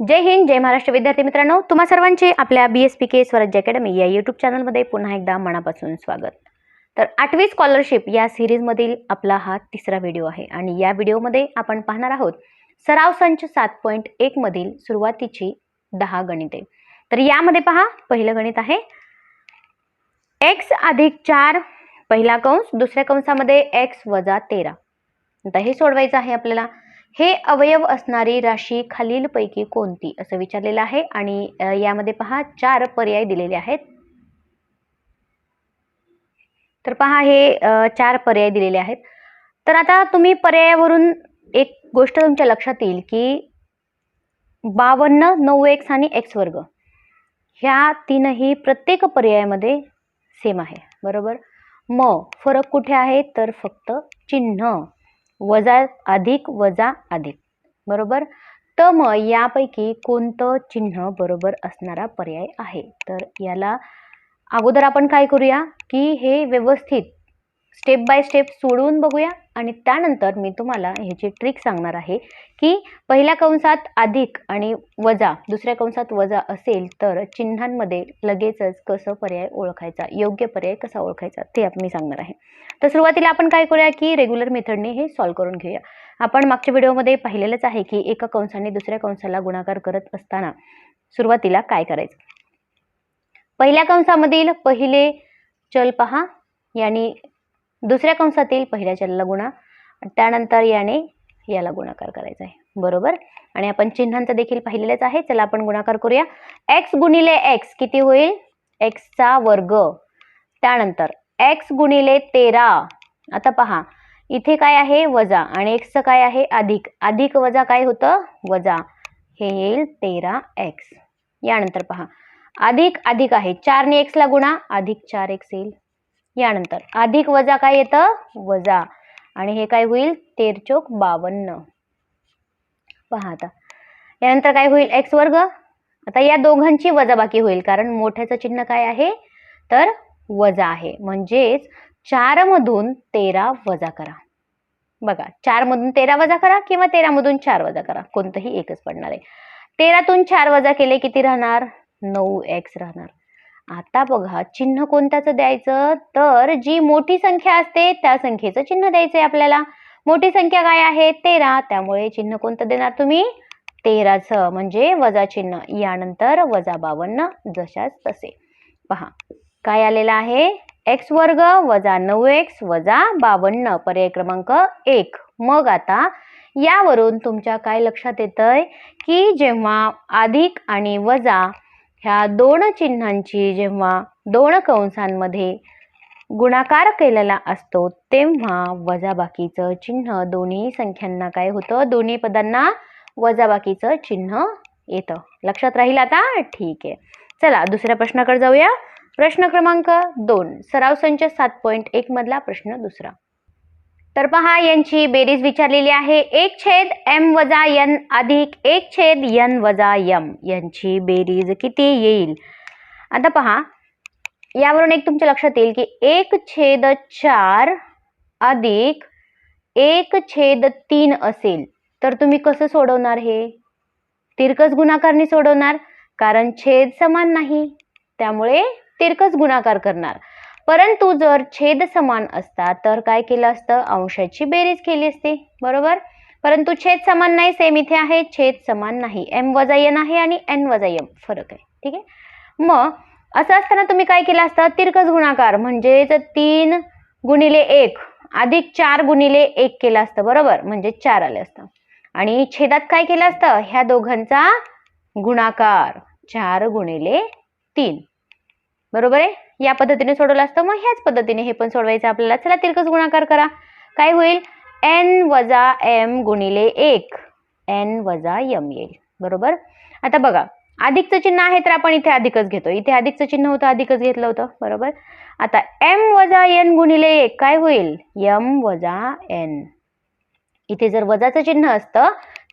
जय हिंद जय महाराष्ट्र. विद्यार्थी मित्रांनो तुम्हा सर्वांचे आपल्या बी एस पी के स्वराज्य अकॅडमी या यूट्यूब चॅनलमध्ये पुन्हा एकदा मनापासून स्वागत. तर आठवी स्कॉलरशिप या सिरीजमधील आपला हा तिसरा व्हिडिओ आहे आणि या व्हिडिओमध्ये आपण पाहणार आहोत सराव संच सात पॉईंट एकमधील सुरुवातीची दहा गणिते. तर यामध्ये पहा पहिलं गणित आहे. एक्स अधिक चार पहिला कंस दुसऱ्या कंसामध्ये एक्स वजा तेरा. आता हे सोडवायचं आहे आपल्याला. हे अवयव असणारी राशी खालीलपैकी कोणती? असं विचारलेलं आहे आणि यामध्ये पहा चार पर्याय दिलेले आहेत. तर पहा हे चार पर्याय दिलेले आहेत. तर आता तुम्ही पर्यायावरून एक गोष्ट तुमच्या लक्षात येईल की बावन्न नऊ एक्स आणि एक्स वर्ग ह्या तीनही प्रत्येक पर्यायामध्ये सेम आहे. बरोबर? म फरक कुठे आहे? तर फक्त चिन्ह. वजा अधिक वजा अधिक. बरोबर? तर मग यापैकी कोणतं चिन्ह बरोबर असणारा पर्याय आहे? तर याला अगोदर आपण काय करूया? की हे व्यवस्थित स्टेप बाय स्टेप सोडवून बघूया. आणि त्यानंतर मी तुम्हाला ह्याची ट्रिक सांगणार आहे की पहिल्या कंसात अधिक आणि वजा दुसऱ्या कंसात वजा असेल तर चिन्हांमध्ये लगेचच कसं पर्याय ओळखायचा योग्य पर्याय कसा ओळखायचा ते मी सांगणार आहे. तर सुरुवातीला आपण काय करूया की रेग्युलर मेथडने हे सॉल्व्ह करून घेऊया. आपण मागच्या व्हिडिओमध्ये पाहिलेलंच आहे की एका कंसाने दुसऱ्या कंसाला गुणाकार करत असताना सुरुवातीला काय करायचं? पहिल्या कंसामधील पहिले चल पहा यांनी दुसऱ्या कंसातील पहिल्या चलला गुणा त्यानंतर याने याला गुणाकार करायचा आहे. बरोबर? आणि आपण चिन्हांचं देखील पाहिलेलंच आहे. चला आपण गुणाकार करूया. एक्स गुणिले एक्स किती होईल? एक्सचा वर्ग. त्यानंतर एक्स गुणिले तेरा. आता पहा इथे काय आहे? वजा. आणि एक्सचं काय आहे? अधिक. अधिक वजा काय होतं? वजा. हे येईल तेरा एक्स यानंतर पहा. अधिक अधिक आहे. चारने एक्सला गुणा. अधिक चार एक्स येईल. यानंतर. अधिक वजा काय येतं? वजा. आणि हे काय होईल? तेरचोक बावन्न. पहा आता. यानंतर काय होईल? एक्स वर्ग. आता या दोघांची वजाबाकी होईल कारण मोठ्याचं चिन्ह काय आहे? तर वजा आहे. म्हणजेच चारमधून तेरा वजा करा. बघा चारमधून तेरा वजा करा किंवा तेरामधून चार वजा करा. कोणतंही एकच पडणार आहे. तेरातून चार वजा केले किती राहणार? नऊ एक्स राहणार. आता बघा चिन्ह कोणत्याचं द्यायचं? तर जी मोठी संख्या असते त्या संख्येचं चिन्ह द्यायचं आहे आपल्याला. मोठी संख्या काय आहे? तेरा. त्यामुळे चिन्ह कोणतं देणार तुम्ही? तेराचं. म्हणजे वजा चिन्ह. यानंतर वजा बावन्न जशाच तसे. पहा काय आलेलं आहे? एक्स वर्ग वजा नऊ एक्स वजा बावन्न. पर्याय क्रमांक एक. मग आता यावरून तुमच्या काय लक्षात येतंय? की जेव्हा अधिक आणि वजा ह्या दोन चिन्हांची जेव्हा दोन कंसांमध्ये गुणाकार केलेला असतो तेव्हा वजाबाकीचं चिन्ह दोन्ही संख्यांना काय होतं? दोन्ही पदांना वजाबाकीचं चिन्ह येतं. लक्षात राहील आता? ठीक आहे. चला दुसऱ्या प्रश्नाकडे जाऊया. प्रश्न क्रमांक दोन. सराव संच सात पॉईंट एक मधला प्रश्न दुसरा. तर पहा यांची बेरीज विचारलेली आहे. एक छेद एम वजा एन अधिक एक छेद एन वजा यम. यांची बेरीज किती येईल? आता पहा यावरून एक तुमच्या लक्षात येईल की एक छेद चार अधिक एक छेद तीन असेल. तर तुम्ही कसं सोडवणार हे? तिरकस गुणाकारने सोडवणार कारण छेद समान नाही. त्यामुळे तिरकस गुणाकार करणार. परंतु जर छेद समान असता तर काय केलं असतं? अंशाची बेरीज केली असते. बरोबर? परंतु छेद समान नाही सेम इथे आहे. छेद समान नाही. एम वजा एन आहे आणि एन वजा एम फरक आहे. ठीक आहे? मग असं असताना तुम्ही काय केलं असतं? तिरकस गुणाकार म्हणजेच तीन गुणिले एक अधिक चार गुणिले एक केलं असतं. बरोबर? म्हणजे चार आलं असतं. आणि छेदात काय केलं असतं? ह्या दोघांचा गुणाकार चार गुणिले तीन. बरोबर आहे? या पद्धतीने सोडवलं असतं. मग ह्याच पद्धतीने हे पण सोडवायचं आपल्याला. चला तिरकस गुणाकार करा. काय होईल? एन वजा एम गुणिले एक. एन वजा यम येईल. बरोबर? आता बघा. अधिकचं चिन्ह आहे तर आपण इथे अधिकच घेतो इथे अधिकचं चिन्ह होतं अधिकच घेतलं होतं. बरोबर? आता एम वजा एन गुणिले एक. काय होईल? यम वजा एन इथे जर वजाचं चिन्ह असतं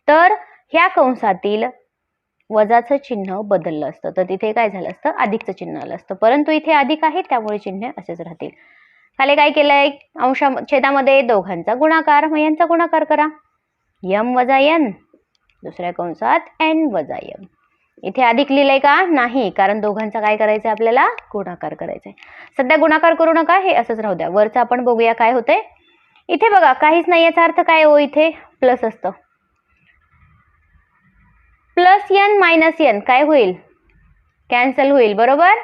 तर ह्या कंसातील वजाचं चिन्ह बदललं असतं. तर तिथे काय झालं असतं? अधिकचं चिन्ह आलं असतं. परंतु इथे अधिक आहे त्यामुळे चिन्ह असेच राहतील. खाली काय केलंय? अंशा छेदामध्ये दोघांचा गुणाकार. मग यांचा गुणाकार करा. यम वजा एन दुसऱ्या कंसात एन वजा यम. इथे अधिक लिहिलंय का? नाही कारण दोघांचा काय करायचं आहे आपल्याला? गुणाकार करायचा आहे सध्या गुणाकार करू नका हे असंच राहू द्या. वरचं आपण बघूया काय होतंय. इथे बघा काहीच नाही याचा अर्थ काय हो इथे? प्लस असतं. Plus N minus N. काय होईल? कॅन्सल होईल बरोबर?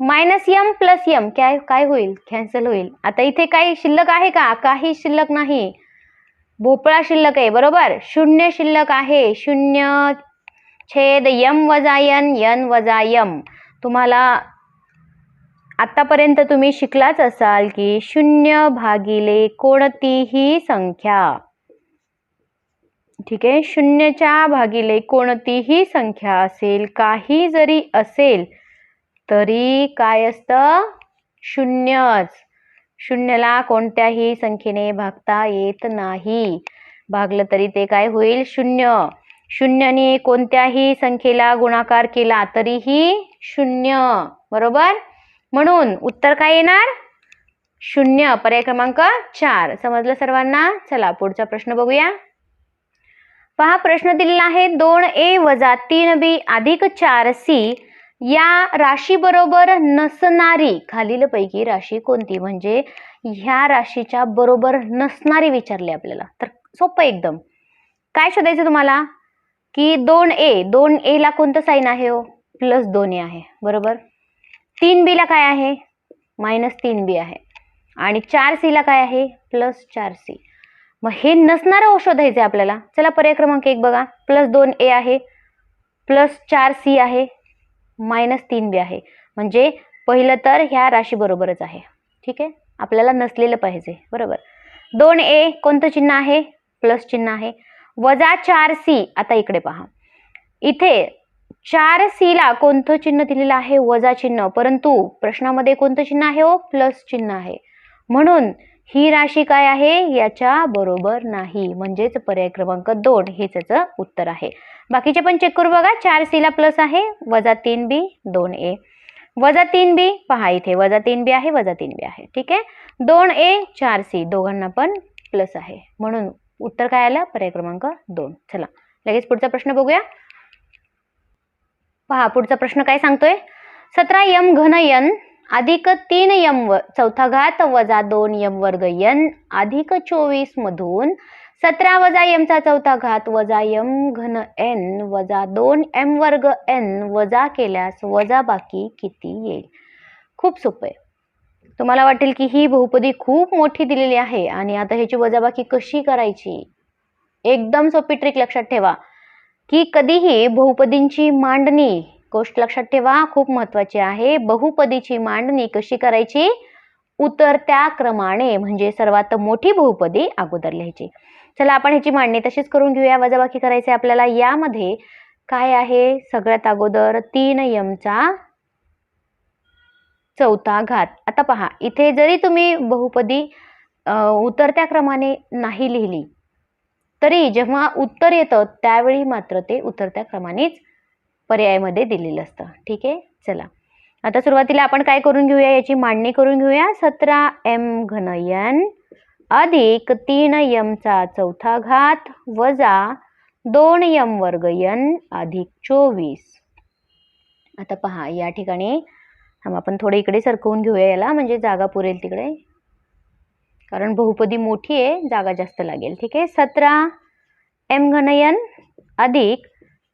मायनस यम प्लस यम काय काय होईल? कॅन्सल होईल. आता इथे काही शिल्लक आहे का? काही शिल्लक नाही. भोपळा शिल्लक आहे बरोबर? शून्य शिल्लक आहे. शून्य छेद यम वजा यन यन वजा यम तुम्हाला आत्तापर्यंत तुम्ही शिकलाच असाल की शून्य भागिले कोणतीही संख्या? ठीक आहे. शून्यच्या भागिले कोणतीही संख्या असेल काही जरी असेल तरी काय असतं? शून्यच. शून्यला कोणत्याही संख्येने भागता येत नाही. भागलं तरी ते काय होईल? शून्य. शून्यने कोणत्याही संख्येला गुणाकार केला तरीही शून्य. बरोबर? म्हणून उत्तर काय येणार? शून्य. पर्याय क्रमांक चार. समजलं सर्वांना? चला पुढचा प्रश्न बघूया. पहा प्रश्न दिलेला आहे दोन ए वजा तीन बी अधिक चार सी. या राशीबरोबर नसणारी खालीलपैकी राशी कोणती? म्हणजे ह्या राशीच्या बरोबर नसणारी विचारली आपल्याला. तर सोपं एकदम. काय शोधायचं तुम्हाला? की दोन ए दोन एला कोणतं साईन आहे हो? प्लस दोन ए आहे. बरोबर? तीन बीला काय आहे? मायनस तीन बी आहे. आणि चार सीला काय आहे? प्लस चार सी. मग हे नसणारं औषध आहे आपल्याला. चला पर्याय क्रमांक एक बघा. प्लस दोन ए आहे. प्लस चार सी आहे. मायनस तीन बी आहे. म्हणजे पहिलं तर ह्या राशीबरोबरच आहे. ठीक आहे? आपल्याला नसलेलं पाहिजे. बरोबर? दोन ए कोणतं चिन्ह आहे? प्लस चिन्ह आहे. वजा चार सी आता इकडे पहा. इथे चार सीला कोणतं चिन्ह दिलेलं आहे? वजा चिन्ह. परंतु प्रश्नामध्ये कोणतं चिन्ह आहे हो? प्लस चिन्ह आहे. म्हणून ही राशी काय आहे? याच्या बरोबर नाही. म्हणजेच पर्याय क्रमांक दोन हे त्याचं उत्तर आहे. बाकीचे पण चेक करू बघा. चार सीला प्लस आहे. वजा तीन बी दोन ए वजा तीन बी पहा इथे. वजा तीन बी आहे वजा तीन बी आहे. ठीक आहे? दोन ए चार सी दोघांना पण प्लस आहे. म्हणून उत्तर काय आलं? पर्याय क्रमांक दोन. चला लगेच पुढचा प्रश्न बघूया. पहा पुढचा प्रश्न काय सांगतोय? सतरा यम घन यन अधिक तीन यम व चौथा घात वजा दोन यम वर्ग यन अधिक चोवीस मधून सतरा वजा यमचा चौथा घात वजा यम घन एन वजा दोन एम वर्ग एन वजा केल्यास वजा बाकी किती येईल? खूप सोपं आहे. तुम्हाला वाटेल की ही बहुपदी खूप मोठी दिलेली आहे आणि आता ह्याची वजाबाकी कशी करायची? एकदम सोपी ट्रिक लक्षात ठेवा की कधीही बहुपदींची मांडणी गोष्ट लक्षात ठेवा खूप महत्वाची आहे. बहुपदीची मांडणी कशी करायची? उतरत्या क्रमाने म्हणजे सर्वात मोठी बहुपदी अगोदर लिहायची. चला आपण ह्याची मांडणी तशीच करून घेऊया. वजाबाकी करायचे आपल्याला. यामध्ये काय आहे? सगळ्यात अगोदर तीन यमचा चौथा घात. आता पहा इथे जरी तुम्ही बहुपदी उतरत्या क्रमाने नाही लिहिली तरी जेव्हा उत्तर येतं त्यावेळी मात्र ते उतरत्या क्रमानेच पर्यायामध्ये दिलेलं असतं. ठीक आहे? चला. आता सुरुवातीला आपण काय करून घेऊया? याची मांडणी करून घेऊया. सतरा एम घनयन अधिक तीन यमचा चौथा घात वजा दोन यम वर्ग यन अधिक चोवीस. आता पहा या ठिकाणी आपण थोडे इकडे सरकवून घेऊया याला. म्हणजे जागा पुरेल तिकडे. कारण बहुपदी मोठी आहे जागा जास्त लागेल. ठीक आहे? सतरा एम घनयन अधिक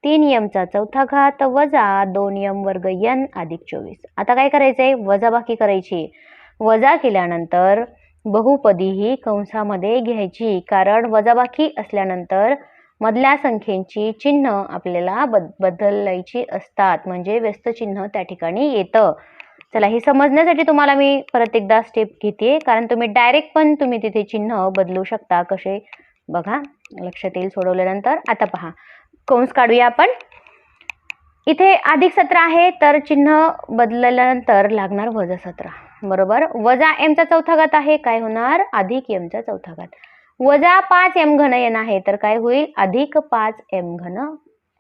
तीन यमचा चौथा घात वजा दोन यम वर्ग यन अधिक चोवीस. आता काय करायचं आहे वजाबाकी करायची. वजा केल्यानंतर बहुपदी ही कंसामध्ये घ्यायची. कारण वजाबाकी असल्यानंतर मधल्या संख्येची चिन्ह आपल्याला बद बदलायची असतात. म्हणजे व्यस्त चिन्ह त्या ठिकाणी येतं. चला हे समजण्यासाठी तुम्हाला मी परत एकदा स्टेप घेते कारण तुम्ही डायरेक्ट पण तुम्ही तिथे चिन्ह बदलू शकता. कसे? बघा लक्षात येईल सोडवल्यानंतर. आता पहा. कंस काढूया आपण. इथे अधिक सतरा आहे तर चिन्ह बदलल्यानंतर लागणार वजा सतरा. बरोबर? वजा एमचा चौथा घात आहे काय होणार? अधिक एमचा चौथा घात. वजा पाच एम घन एन आहे तर काय होईल? अधिक पाच एम घन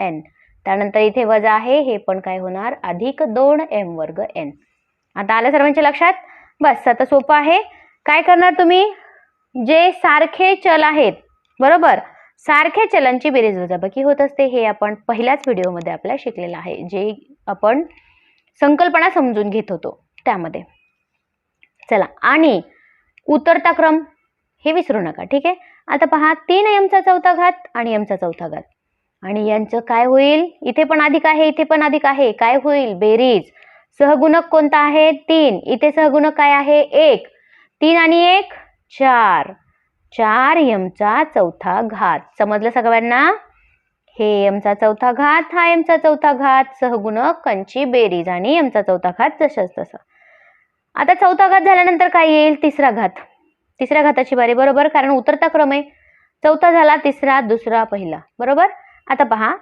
एन त्यानंतर इथे वजा आहे हे पण काय होणार? अधिक दोन एम वर्ग एन आता आलं सर्वांच्या लक्षात? बस आता सोपं आहे. काय करणार तुम्ही? जे सारखे चल आहेत बरोबर? सारख्या चलांची बेरीज वजाबाकी होत असते हे आपण पहिल्याच व्हिडिओमध्ये आपल्या शिकलेलं आहे जे आपण संकल्पना समजून घेत होतो त्यामध्ये. चला आणि उतरता क्रम हे विसरू नका ठीक आहे? आता पहा तीन यमचा चौथा घात आणि एमचा चौथा घात. आणि यांचं काय होईल? इथे पण अधिक आहे इथे पण अधिक आहे. काय होईल? बेरीज. सहगुणक कोणता आहे? तीन. इथे सहगुणक काय आहे? एक. तीन आणि एक चार. चार यमचा चौथा घात. समजलं सगळ्यांना? हे यमचा चौथा घात हा यमचा चौथा घात. सहगुणकांची बेरीज आणि यमचा चौथा घात जसंच तसं आता चौथा घात झाल्यानंतर काय येईल? तिसरा घात. तिसऱ्या घाताची बारी बरोबर कारण उतरता क्रम आहे. चौथा झाला तिसरा दुसरा पहिला. बरोबर? आता पहा.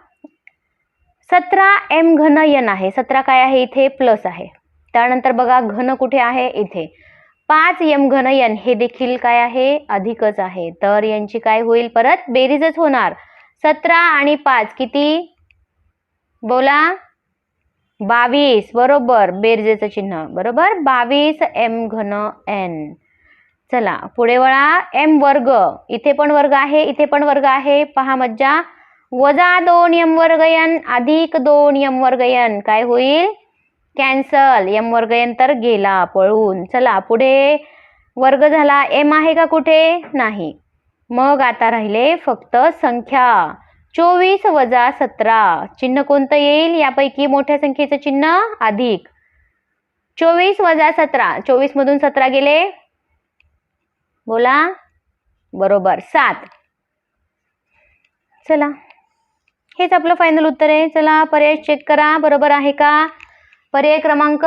सतरा एम घन यन आहे. सतरा काय आहे? इथे प्लस आहे. त्यानंतर बघा घन कुठे आहे? इथे. पाच यम घन यन हे देखील काय आहे? अधिकच आहे. तर यांची काय होईल परत? बेरीजच होणार. सतरा आणि पाच किती? बोला. बावीस. बरोबर. बेरजेचं चिन्ह. बरोबर? बावीस एम घन एन चला पुढे वळा. एम वर्ग. इथे पण वर्ग आहे इथे पण वर्ग आहे. पहा मज्जा. वजा दोन यम वर्ग अधिक दोन यम वर्ग काय होईल? कॅन्सल. यम वर्ग यंतर गेला पळून. चला पुढे वर्ग झाला. एम आहे का कुठे? नाही. मग आता राहिले फक्त संख्या. चोवीस वजा सतरा. चिन्ह कोणतं येईल? यापैकी मोठ्या संख्येचं चिन्ह अधिक. चोवीस वजा सतरा. चोवीस मधून सतरा गेले? बोला. बरोबर. सात. चला. हेच आपलं फायनल उत्तर आहे. चला पर्याय चेक करा. बरोबर आहे का? पर्याय क्रमांक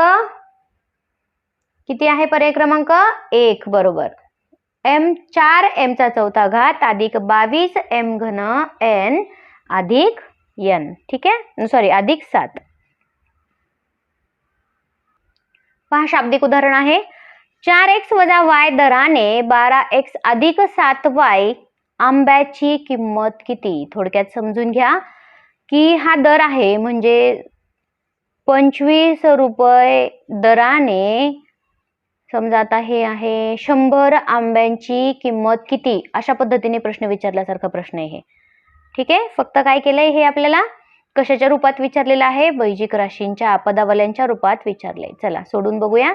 किती आहे? पर्याय क्रमांक एक बरोबर. एम चार एमचा चौथा घात अधिक बावीस एम घन एन अधिक एन ठीक आहे? सॉरी अधिक सात. पहा शाब्दिक उदाहरण आहे. चार एक्स वजा वाय दराने बारा एक्स अधिक सात वाय आंब्याची किंमत किती? थोडक्यात समजून घ्या. की हा दर आहे म्हणजे पंचवीस रुपये दराने समजा आता हे आहे शंभर आंब्यांची किंमत किती? अशा पद्धतीने प्रश्न विचारल्यासारखा प्रश्न आहे हे. ठीक आहे? फक्त काय केलंय हे आपल्याला? कशाच्या रूपात विचारलेलं आहे? बैजिक राशींच्या पदावल्यांच्या रूपात विचारले चला सोडून बघूया.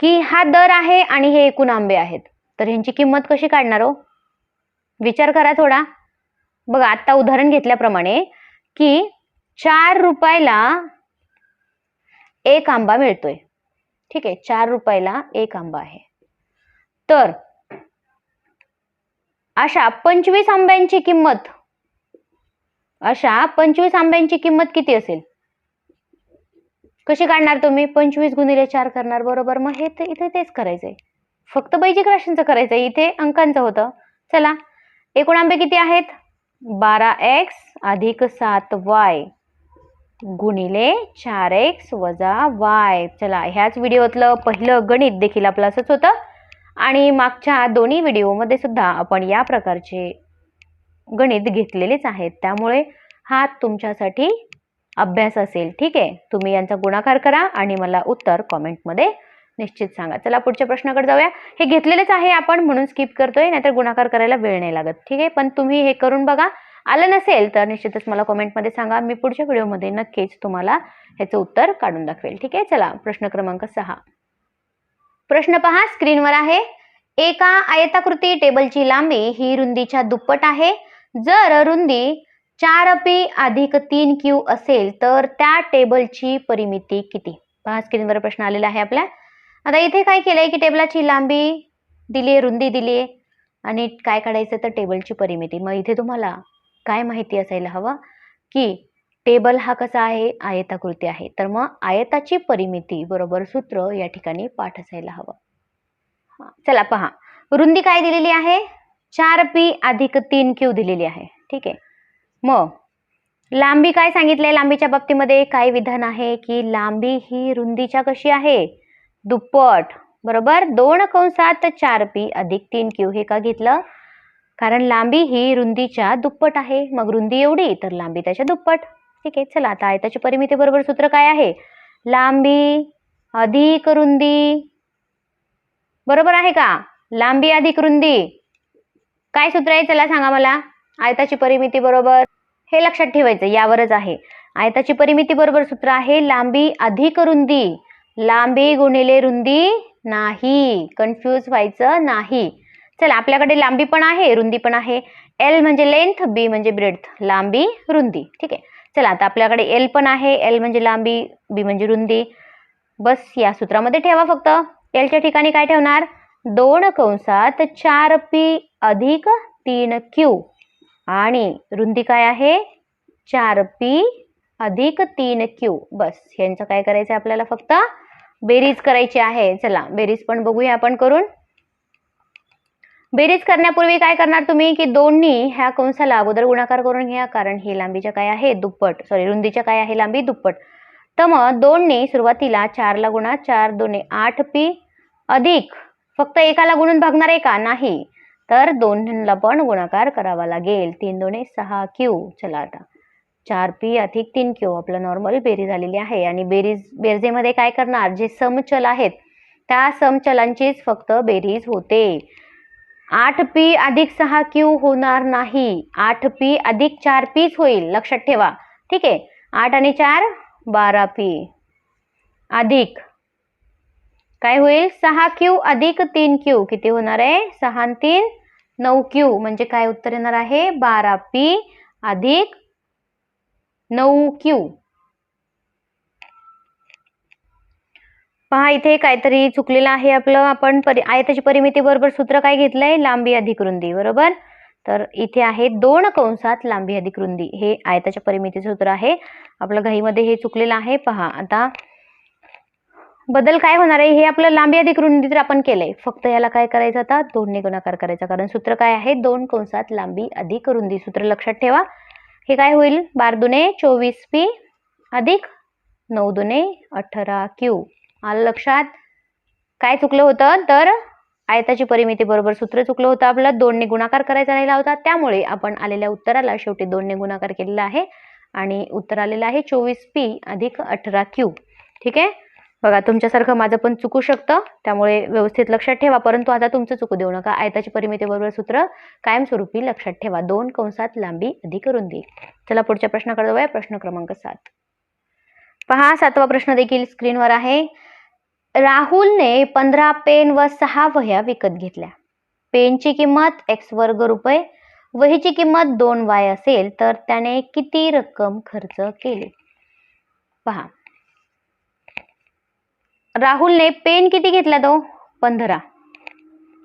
की हा दर आहे आणि हे एकूण आंबे आहेत. तर ह्यांची किंमत कशी काढणार हो? विचार करा थोडा. बघा आत्ता उदाहरण घेतल्याप्रमाणे की चार रुपयाला एक आंबा मिळतोय. ठीक आहे चार रुपयाला एक आंबा आहे. तर अशा पंचवीस आंब्यांची किंमत अशा पंचवीस आंब्यांची किंमत किती असेल? कशी काढणार तुम्ही? पंचवीस गुणिले चार करणार बरोबर. मग हे तर इथे तेच करायचंय. फक्त बैजिक राशींचं करायचंय. इथे अंकांचं होतं. चला एकूण आंबे किती आहेत? बारा एक्स अधिक सात वाय. गुणिले चार एक्स वजा वाय. चला ह्याच व्हिडिओतलं पहिलं गणित देखील आपलं असंच होतं. आणि मागच्या दोन्ही व्हिडिओमध्ये सुद्धा आपण या प्रकारचे गणित घेतलेलेच आहेत. त्यामुळे हा तुमच्यासाठी अभ्यास असेल ठीक आहे? तुम्ही यांचा गुणाकार करा आणि मला उत्तर कॉमेंटमध्ये निश्चित सांगा. चला पुढच्या प्रश्नाकडे जाऊया. हे घेतलेलेच आहे आपण म्हणून स्किप करतोय नाहीतर गुणाकार करायला वेळ नाही लागत ठीक आहे? पण तुम्ही हे करून बघा. आलं नसेल तर निश्चितच मला कॉमेंटमध्ये सांगा. मी पुढच्या व्हिडिओमध्ये नक्कीच तुम्हाला ह्याचं उत्तर काढून दाखवेल. ठीक आहे? चला प्रश्न क्रमांक सहा. प्रश्न पहा स्क्रीनवर आहे. एका आयताकृती टेबलची लांबी ही रुंदीच्या दुप्पट आहे. जर रुंदी चार पी अधिक तीन क्यू असेल तर त्या टेबलची परिमिती किती? पहा स्क्रीनवर प्रश्न आलेला आहे आपल्या. आता इथे काय केलंय की टेबलाची लांबी दिली आहे रुंदी दिली आहे आणि काय काढायचं? तर टेबलची परिमिती. मग इथे तुम्हाला काय माहिती असायला हवं? की टेबल हा कसा आहे? आयताकृती आहे. तर मग आयताची परिमिती बरोबर सूत्र या ठिकाणी पाठ असायला हवं. चला पहा. रुंदी काय दिलेली आहे? चार पी अधिक तीन क्यू दिलेली आहे. ठीक आहे. मग लांबी काय सांगितलंय लांबीच्या बाबतीमध्ये? काय विधान आहे की लांबी ही रुंदीच्या कशी आहे? दुप्पट. बरोबर? दोन कंसात चार पी अधिक तीन क्यू हे का घेतलं? कारण लांबी ही रुंदीच्या दुप्पट आहे. मग रुंदी एवढी तर लांबी त्याच्या दुप्पट. ठीक आहे चला आता आयताची परिमिती बरोबर सूत्र काय आहे? लांबी अधिक रुंदी. बरोबर आहे का? लांबी अधिक रुंदी. काय सूत्र आहे? चला सांगा मला. आयताची परिमिती बरोबर हे लक्षात ठेवायचं यावरच आहे. आयताची परिमिती बरोबर सूत्र आहे लांबी अधिक रुंदी. लांबी गुणिले रुंदी नाही. कन्फ्यूज व्हायचं नाही. चला आपल्याकडे लांबी पण आहे रुंदी पण आहे. एल म्हणजे लेंथ बी म्हणजे ब्रेडथ लांबी रुंदी. ठीक आहे? चला आता आपल्याकडे एल पण आहे. एल म्हणजे लांबी बी म्हणजे रुंदी. बस या सूत्रामध्ये ठेवा फक्त. एलच्या ठिकाणी काय ठेवणार? दोन कंसात चार पी अधिक तीन क्यू आणि रुंदी काय आहे? चार पी अधिक तीन क्यू बस यांचं काय करायचं आहे आपल्याला फक्त? बेरीज करायची आहे. चला बेरीज पण बघूया आपण करून. बेरीज करण्यापूर्वी काय करणार तुम्ही की दोन्ही ह्या कंसाला अगोदर गुणाकार करून घ्या कारण ही लांबीच्या काय आहे? दुप्पट. सॉरी रुंदीच्या काय आहे? लांबी दुप्पट. तर मग दोनने सुरुवातीला चारला गुणा चार दोन्ही आठ पी अधिक. फक्त एकाला गुणून भागणार आहे का नाही. तर दोन्हीला पण गुणाकार करावा लागेल. तीन दोन्ही सहा क्यू. चला आता. चार पी अधिक तीन क्यू. आपलं नॉर्मल बेरीज आलेली आहे. आणि बेरीज बेरजेमध्ये काय करणार? जे समचल आहेत त्या समचलांचीच फक्त बेरीज होते. आठ पी अधिक सहा क्यू होणार नाही. आठ पी अधिक चार पीच होईल. लक्षात ठेवा. ठीक आहे? आठ आणि चार बारा पी. अधिक. काय होईल? सहा क्यू अधिक तीन क्यू. किती होणार आहे? सहा आणि तीन नऊ क्यू. म्हणजे काय उत्तर येणार आहे? बारा पी अधिक नऊ क्यू. पहा इथे काहीतरी चुकलेलं आहे आपलं. आपण परि आयताची परिमिती बरोबर सूत्र काय घेतलंय? लांबी अधिक रुंदी बरोबर? तर इथे आहे दोन कंसात लांबी अधिक रुंदी. हे आयताच्या परिमितीचं सूत्र आहे. आपलं घाईमध्ये हे चुकलेलं आहे. पहा आता बदल काय होणार आहे? हे आपलं लांबी अधिक रुंदी तर आपण केलंय. फक्त याला काय करायचं आता? दोनने गुणाकार करायचा. कारण सूत्र काय आहे? दोन कंसात लांबी अधिक रुंदी. सूत्र लक्षात ठेवा. हे काय होईल? बार दुने चोवीस पी अधिक नऊ दुने अठरा क्यू. लक्षात? काय चुकलं होतं? तर आयताची परिमिती बरोबर सूत्र चुकलं होतं आपलं. दोनने गुणाकार करायचा राहिला होता त्यामुळे आपण आलेल्या उत्तराला शेवटी दोनने गुणाकार केलेला आहे. आणि उत्तर आलेलं आहे चोवीस पी अधिक अठरा क्यू. ठीक आहे? बघा तुमच्यासारखं माझं पण चुकू शकतं. त्यामुळे व्यवस्थित लक्षात ठेवा. परंतु आता तुमचं चुकू देऊ नका. आयताची परिमिती बरोबर सूत्र कायमस्वरूपी लक्षात ठेवा. दोन कंसात लांबी अधिक रुंदी. चला पुढच्या प्रश्नाकडे जाऊया. प्रश्न क्रमांक सात. पहा सातवा प्रश्न देखील स्क्रीनवर आहे. राहुलने पंधरा पेन व सहा वह्या विकत घेतल्या. पेनची किंमत एक्स वर्ग रुपये वहीची किंमत दोन वाय असेल तर त्याने किती रक्कम खर्च केली? पहा. राहुलने पेन किती घेतला तो? पंधरा.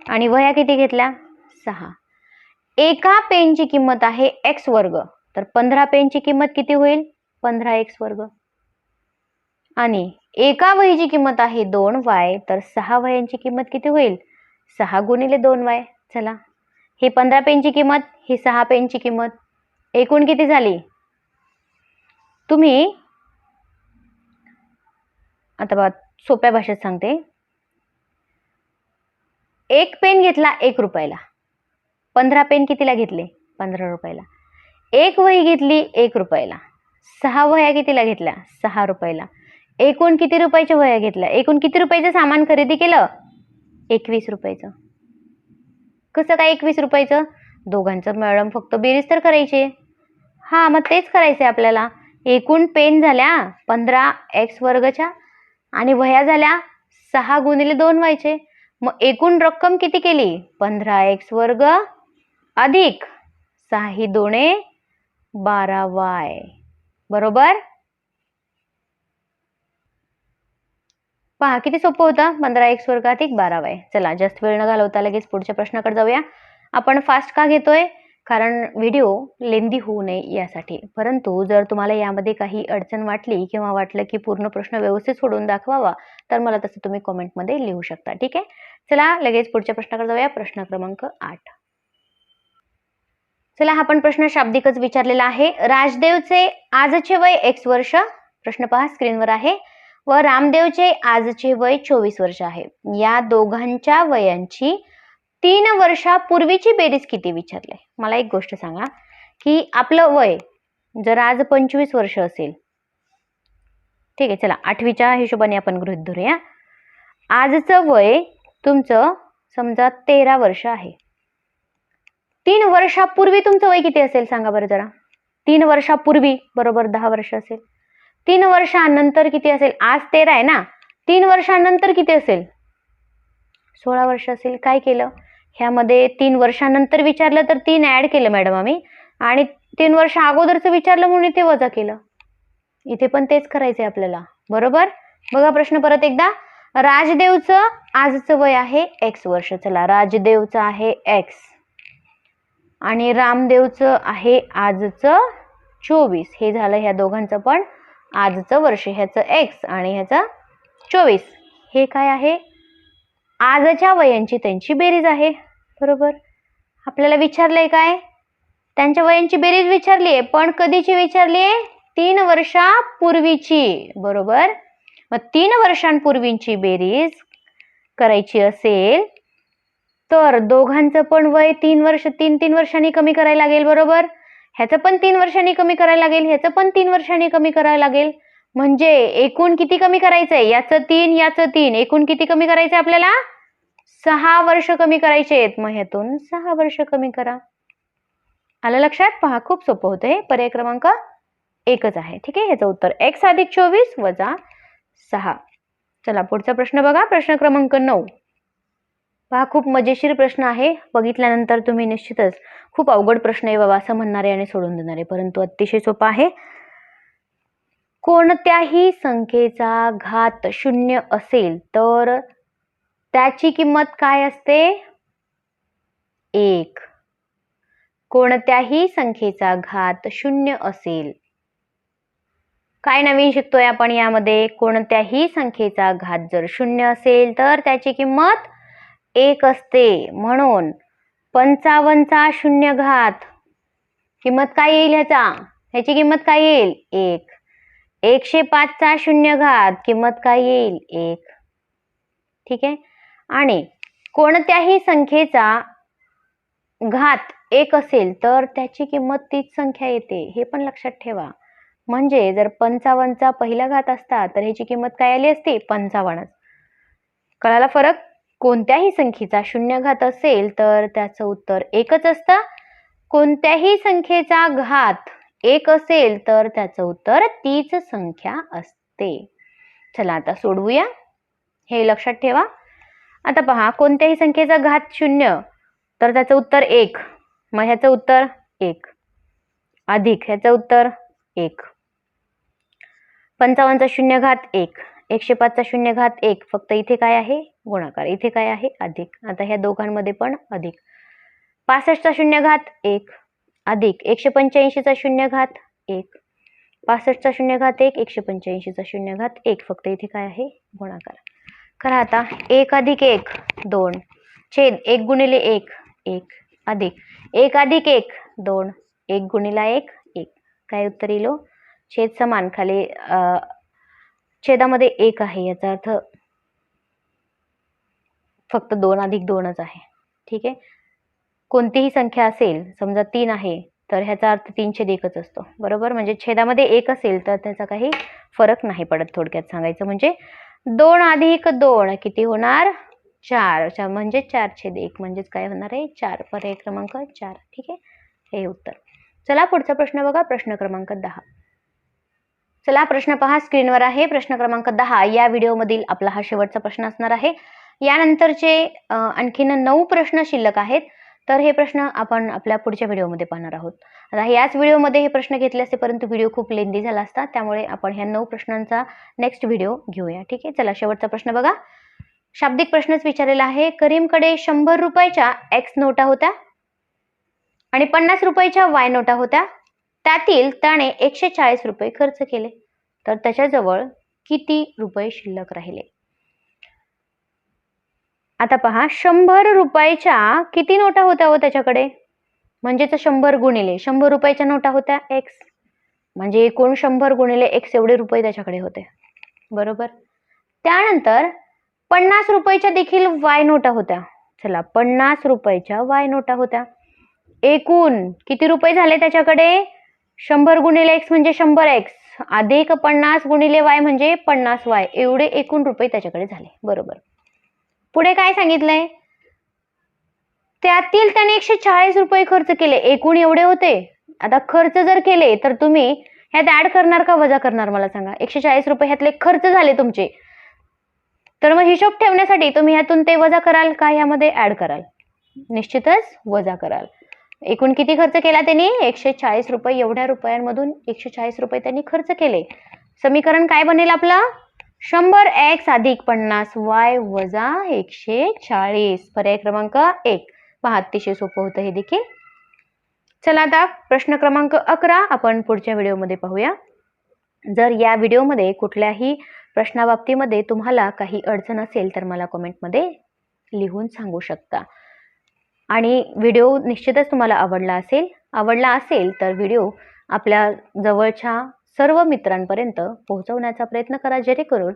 आणि वह्या किती घेतल्या? सहा. एका पेनची किंमत आहे एक्स वर्ग. तर पंधरा पेनची किंमत किती होईल? पंधरा एक्स वर्ग. आणि एका वहीची किंमत आहे दोन वाय तर सहा वह्यांची किंमत किती होईल? सहा गुणिले दोन वाय चला. हे पंधरा पेनची किंमत ही सहा पेनची किंमत. एकूण किती झाली? तुम्ही आता बघा सोप्या भाषेत सांगते. एक पेन घेतला एक रुपयाला. पंधरा पेन कितीला घेतले? पंधरा रुपयाला. एक वही घेतली एक रुपयाला. सहा वह्या कितीला घेतल्या? सहा रुपयाला. एकूण किती रुपयाच्या वह्या घेतल्या? एकूण किती रुपयाचं सामान खरेदी केलं? एकवीस रुपयाचं. कसं काय एकवीस रुपयाचं? दोघांचं मॅडम फक्त बेरीज तर करायचे. हां मग तेच करायचं आहे आपल्याला. एकूण पेन झाल्या पंधरा एक्स वर्गच्या आणि वह्या झाल्या सहा गुणिले दोन व्हायचे. मग एकूण रक्कम किती केली? पंधरा एक्स वर्ग अधिक सहा ही दोने बारा वाय बरोबर? पहा किती सोपं होतं? पंधरा एक्स स्वर्गात एक बारा वाय. चला जास्त वेळ न घालवता लगेच पुढच्या प्रश्नाकडे जाऊया. आपण फास्ट का घेतोय? कारण व्हिडिओ लेंदी होऊ नये यासाठी. परंतु जर तुम्हाला यामध्ये काही अडचण वाटली किंवा वाटलं की पूर्ण प्रश्न व्यवस्थित सोडून दाखवावा तर मला तसं तुम्ही कॉमेंटमध्ये लिहू शकता. ठीक आहे? चला लगेच पुढच्या प्रश्नाकडे जाऊया. प्रश्न क्रमांक आठ. चला हा पण प्रश्न शाब्दिकच विचारलेला आहे. राजदेवचे आजचे वय एक्स वर्ष. प्रश्न पहा स्क्रीनवर आहे. व रामदेवचे आजचे वय चोवीस वर्ष आहे. या दोघांच्या वयांची तीन वर्षापूर्वीची बेरीज किती विचारले? मला एक गोष्ट सांगा की आपलं वय जर आज पंचवीस वर्ष असेल ठीक आहे चला आठवीच्या हिशोबाने आपण गृहित धरूया. आजचं वय तुमचं समजा तेरा वर्ष आहे. तीन वर्षापूर्वी तुमचं वय किती असेल? सांगा बरं जरा. तीन वर्षापूर्वी बरोबर दहा वर्ष असेल. तीन वर्षानंतर किती असेल? आज तेरा आहे ना? तीन वर्षानंतर किती असेल? सोळा वर्ष असेल. काय केलं? ह्यामध्ये तीन वर्षानंतर विचारलं तर तीन ॲड केलं मॅडम आम्ही. आणि तीन वर्ष अगोदरचं विचारलं म्हणून इथे वजा केलं. इथे पण तेच करायचंय आपल्याला. बरोबर? बघा प्रश्न परत एकदा. राजदेवचं आजचं वय आहे एक्स वर्ष. चला राजदेवचं आहे एक्स आणि रामदेवचं आहे आजचं चोवीस. हे झालं ह्या दोघांचं पण आजचं वर्ष ह्याचं एक्स आणि ह्याचं चोवीस. हे काय आहे? आजच्या वयांची त्यांची बेरीज आहे. बरोबर? आपल्याला विचारलंय काय? त्यांच्या वयांची बेरीज विचारली आहे पण कधीची विचारली आहे तीन वर्षापूर्वीची. बरोबर? मग तीन वर्षांपूर्वीची बेरीज करायची असेल तर दोघांचं पण वय तीन वर्ष तीन तीन वर्षांनी कमी करायला लागेल. बरोबर? ह्याचं पण तीन वर्षांनी कमी करायला लागेल ह्याचं पण तीन वर्षांनी कमी करायला लागेल. म्हणजे एकूण किती कमी करायचंय? याचं तीन याचं तीन. एकूण किती कमी करायचंय आपल्याला? सहा वर्ष कमी करायचे आहेत. मग ह्यातून सहा वर्ष कमी करा. आलं लक्षात? पहा खूप सोपं होतं हे पर्याय क्रमांक एकच आहे. ठीक आहे? ह्याचं उत्तर एक्स अधिक चोवीस वजा सहा. चला पुढचा प्रश्न बघा. प्रश्न क्रमांक नऊ. पहा खूप मजेशीर प्रश्न आहे. बघितल्यानंतर तुम्ही निश्चितच खूप अवघड प्रश्न आहे बाबा असं म्हणणारे आणि सोडून देणारे. परंतु अतिशय सोपा आहे. कोणत्याही संख्येचा घात शून्य असेल तर त्याची किंमत काय असते? एक. कोणत्याही संख्येचा घात शून्य असेल. काय नवीन शिकतोय आपण यामध्ये? कोणत्याही संख्येचा घात जर शून्य असेल तर त्याची किंमत एक असते म्हणून पंचावन्नचा शून्य घात. किंमत काय येईल ह्याचा? ह्याची किंमत काय येईल? एक. एकशे पाचचा शून्य घात किंमत काय येईल? एक. ठीक आहे? आणि कोणत्याही संख्येचा घात एक असेल तर त्याची किंमत तीच संख्या येते. हे पण लक्षात ठेवा. म्हणजे जर पंचावन्नचा पहिला घात असता तर ह्याची किंमत काय आली असती? पंचावन्नच कळाला फरक? कोणत्याही संख्येचा शून्य घात असेल तर त्याचं उत्तर एकच असतं. कोणत्याही संख्येचा घात एक असेल तर त्याचं उत्तर तीच संख्या असते. चला आता सोडवूया. हे लक्षात ठेवा. आता पहा कोणत्याही संख्येचा घात शून्य तर त्याचं उत्तर एक. मग ह्याचं उत्तर एक. अधिक ह्याचं उत्तर एक. पंचावन्नचा शून्य घात एक. एकशे पाचचा शून्य घात एक. फक्त इथे काय आहे? गुणाकार. इथे काय आहे? अधिक. आता ह्या दोघांमध्ये पण अधिक. पासष्टचा शून्य घात एक. अधिक. एकशे पंच्याऐंशीचा शून्य घात एक. पासष्टचा शून्य घात एक. एकशे पंच्याऐंशीचा शून्य घात एक. फक्त इथे काय आहे? गुणाकार. खरं आता एक अधिक एक दोन. छेद एक गुणिले एक एक. अधिक. एक अधिक एक दोन. एक गुणिला एक एक. काय उत्तर येलो हो? छेद समान खाली छेदामध्ये एक आहे. याचा अर्थ फक्त दोन अधिक दोनच आहे. ठीक आहे? कोणतीही संख्या असेल समजा तीन आहे तर ह्याचा अर्थ तीन छेद एकच असतो. बरोबर? म्हणजे छेदामध्ये एक असेल तर त्याचा काही फरक नाही पडत थोडक्यात सांगायचं म्हणजे दोन अधिक दोन किती होणार? चार. म्हणजे चार छेद एक. म्हणजेच काय होणार आहे? चार. पर्याय क्रमांक चार. ठीक आहे? हे उत्तर. चला पुढचा प्रश्न बघा. प्रश्न क्रमांक दहा. चला प्रश्न पहा. स्क्रीनवर आहे. प्रश्न क्रमांक दहा. या व्हिडिओमधील आपला हा शेवटचा प्रश्न असणार आहे. यानंतरचे आणखीन नऊ प्रश्न शिल्लक आहेत. तर हे प्रश्न आपण आपल्या पुढच्या व्हिडिओमध्ये पाहणार आहोत. आता याच व्हिडिओमध्ये हे प्रश्न घेतले असते परंतु व्हिडिओ खूप लेंदी झाला असता त्यामुळे आपण ह्या नऊ प्रश्नांचा नेक्स्ट व्हिडिओ घेऊया. ठीक आहे? चला शेवटचा प्रश्न बघा. शाब्दिक प्रश्नच विचारलेला आहे. करीमकडे शंभर रुपयाच्या एक्स नोटा होत्या आणि पन्नास रुपयाच्या वाय नोटा होत्या. त्यातील त्याने एकशे चाळीस रुपये खर्च केले. तर त्याच्याजवळ किती रुपये शिल्लक राहिले? आता पहा शंभर रुपयाच्या किती नोटा होत्या हो त्याच्याकडे? म्हणजेच शंभर गुणिले. शंभर रुपयाच्या नोटा होत्या एक्स म्हणजे एकूण शंभर गुणिले एक्स एवढे रुपये त्याच्याकडे होते. बरोबर? त्यानंतर पन्नास रुपयाच्या देखील वाय नोटा होत्या. चला पन्नास रुपयाच्या वाय नोटा होत्या. एकूण किती रुपये झाले त्याच्याकडे? शंभर गुणिले एक्स म्हणजे शंभर एक्स अधिक पन्नास गुणिले वाय म्हणजे पन्नास वाय एवढे एकूण रुपये त्याच्याकडे झाले. बरोबर? पुढे काय सांगितलंय? त्यातील त्याने एकशे चाळीस रुपये खर्च केले. एकूण एवढे होते. आता खर्च जर केले तर तुम्ही ह्यात ऍड करणार का वजा करणार मला सांगा? एकशे चाळीस रुपये ह्यातले खर्च झाले तुमचे. तर मग हिशोब ठेवण्यासाठी तुम्ही ह्यातून ते वजा कराल का? ह्यामध्ये ऍड कराल. निश्चितच वजा कराल. एकूण किती खर्च केला त्यांनी? एकशे चाळीस रुपये. एवढ्या रुपयांमधून एकशे चाळीस रुपये त्यांनी खर्च केले. समीकरण काय बनेल आपलं? शंभर एक्स अधिक पन्नास वाय वजा एकशे चाळीस. पर्याय क्रमांक एक. पहा अतिशय सोपं होतं हे देखील. चला आता प्रश्न क्रमांक अकरा आपण पुढच्या व्हिडिओमध्ये पाहूया. जर या व्हिडिओमध्ये कुठल्याही प्रश्नाबाबतीमध्ये तुम्हाला काही अडचण असेल तर मला कमेंटमध्ये लिहून सांगू शकता. आणि व्हिडिओ निश्चितच तुम्हाला आवडला असेल आवडला असेल तर व्हिडिओ आपल्या जवळच्या सर्व मित्रांपर्यंत पोहोचवण्याचा प्रयत्न करा जेणेकरून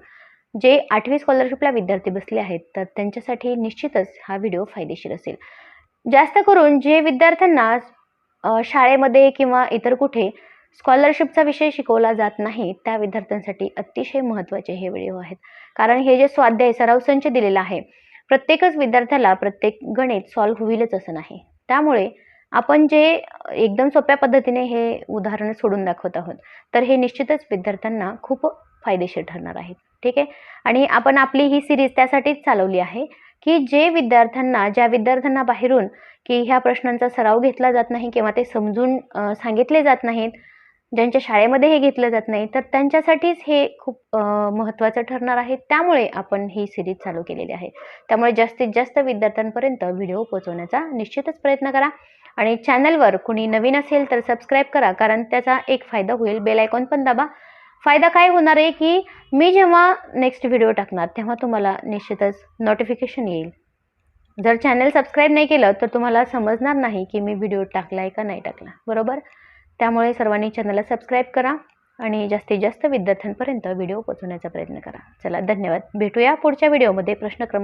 जे आठवी स्कॉलरशिपला विद्यार्थी बसले आहेत तर त्यांच्यासाठी निश्चितच हा व्हिडिओ फायदेशीर असेल. जास्त करून जे विद्यार्थ्यांना शाळेमध्ये किंवा इतर कुठे स्कॉलरशिपचा विषय शिकवला जात नाही त्या विद्यार्थ्यांसाठी अतिशय महत्त्वाचे हे व्हिडिओ आहेत. कारण हे जे स्वाध्याय सराव संच दिलेला आहे प्रत्येकच विद्यार्थ्याला प्रत्येक गणित सॉल्व्ह होईलच असं नाही. त्यामुळे आपण जे एकदम सोप्या पद्धतीने हे उदाहरण सोडून दाखवत आहोत तर हे निश्चितच विद्यार्थ्यांना खूप फायदेशीर ठरणार आहे. ठीक आहे? आणि आपण आपली ही सिरीज त्यासाठीच चालवली आहे की जे विद्यार्थ्यांना ज्या विद्यार्थ्यांना बाहेरून की ह्या प्रश्नांचा सराव घेतला जात नाही किंवा ते समजून सांगितले जात नाहीत ज्यांच्या शाळेमध्ये हे घेतलं जात नाही तर त्यांच्यासाठीच हे खूप महत्त्वाचं ठरणार आहे. त्यामुळे आपण ही सिरीज चालू केलेली आहे. त्यामुळे जास्तीत जास्त विद्यार्थ्यांपर्यंत व्हिडिओ पोहोचवण्याचा निश्चितच प्रयत्न करा. आणि चॅनलवर कुणी नवीन असेल तर सबस्क्राईब करा कारण त्याचा एक फायदा होईल. बेल आयकॉन पण दाबा. फायदा काय होणार आहे की मी जेव्हा नेक्स्ट व्हिडिओ टाकणार तेव्हा तुम्हाला निश्चितच नोटिफिकेशन येईल. जर चॅनल सबस्क्राईब नाही केलं तर तुम्हाला समजणार नाही की मी व्हिडिओ टाकला आहे का नाही टाकला. बरोबर? त्यामुळे सर्वांनी चॅनलला सबस्क्राईब करा आणि जास्तीत जास्त विद्यार्थ्यांपर्यंत व्हिडिओ पोहोचवण्याचा प्रयत्न करा. चला धन्यवाद. भेटूया पुढच्या व्हिडिओमध्ये प्रश्न क्रमांक